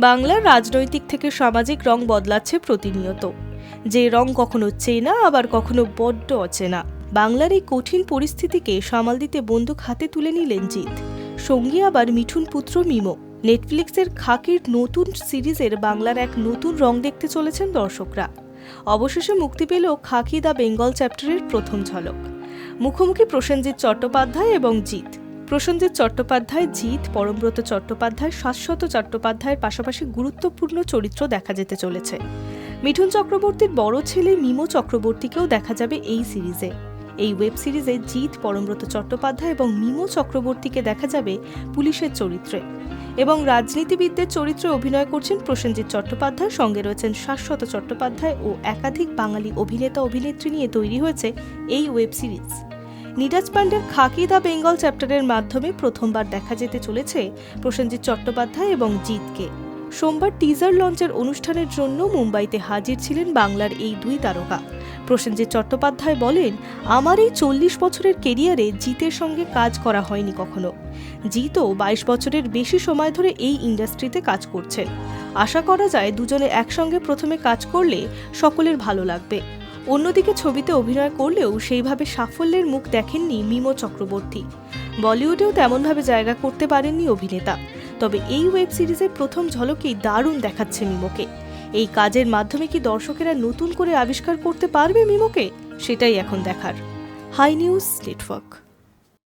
বাংলার রাজনৈতিক থেকে সামাজিক রং বদলাচ্ছে প্রতিনিয়ত। যে রং কখনো চেনা, আবার কখনো বড্ড অচেনা। বাংলার এই কঠিন পরিস্থিতিকে সামাল দিতে বন্দুক হাতে তুলে নিলেন জিৎ। সঙ্গী আবার মিঠুন পুত্র মিমো। নেটফ্লিক্সের খাকির নতুন সিরিজের বাংলার এক নতুন রং দেখতে চলেছেন দর্শকরা। অবশেষে মুক্তি পেল খাকি দ্য বেঙ্গল চ্যাপ্টারের প্রথম ঝলক। মুখোমুখি প্রসেনজিৎ চট্টোপাধ্যায় এবং জিৎ। প্রসেনজিৎ চট্টোপাধ্যায়, জিৎ পরমব্রত চট্টোপাধ্যায়, শাশ্বত চট্টোপাধ্যায়ের পাশাপাশি গুরুত্বপূর্ণ চরিত্র দেখা যেতে চলেছে। মিঠুন চক্রবর্তীর বড় ছেলে মিমো চক্রবর্তীকেও দেখা যাবে এই সিরিজে। এই ওয়েব সিরিজে জিৎ পরমব্রত চট্টোপাধ্যায় এবং মিমো চক্রবর্তীকে দেখা যাবে পুলিশের চরিত্রে। এবং রাজনীতিবিদদের চরিত্রে অভিনয় করছেন প্রসেনজিৎ চট্টোপাধ্যায়, সঙ্গে রয়েছেন শাশ্বত চট্টোপাধ্যায় ও একাধিক বাঙালি অভিনেতা অভিনেত্রী নিয়ে তৈরি হয়েছে এই ওয়েব সিরিজ। নীরাজ পান্ডের খাকি দ্য বেঙ্গল চ্যাপ্টারের মাধ্যমে প্রথমবার দেখা যেতে চলেছে প্রসেনজিৎ চট্টোপাধ্যায় এবং জিতকে সোমবার টিজার লঞ্চের অনুষ্ঠানের জন্য মুম্বাইতে হাজির ছিলেন বাংলার এই দুই তারকা। প্রসেনজিৎ চট্টোপাধ্যায় বলেন, আমার এই চল্লিশ বছরের কেরিয়ারে জিতের সঙ্গে কাজ করা হয়নি কখনো। জিতও বাইশ বছরের বেশি সময় ধরে এই ইন্ডাস্ট্রিতে কাজ করছেন। আশা করা যায় দুজনে একসঙ্গে প্রথমে কাজ করলে সকলের ভালো লাগবে। অন্যদিকে ছবিতে অভিনয় করলেও সেইভাবে সাফল্যের মুখ দেখেননি মিমো চক্রবর্তী। বলিউডেও তেমনভাবে জায়গা করতে পারেননি অভিনেতা। তবে এই ওয়েব সিরিজের প্রথম ঝলকেই দারুণ দেখাচ্ছে মিমোকে। এই কাজের মাধ্যমে কি দর্শকেরা নতুন করে আবিষ্কার করতে পারবে মিমোকে? সেটাই এখন দেখার। Hi news, network.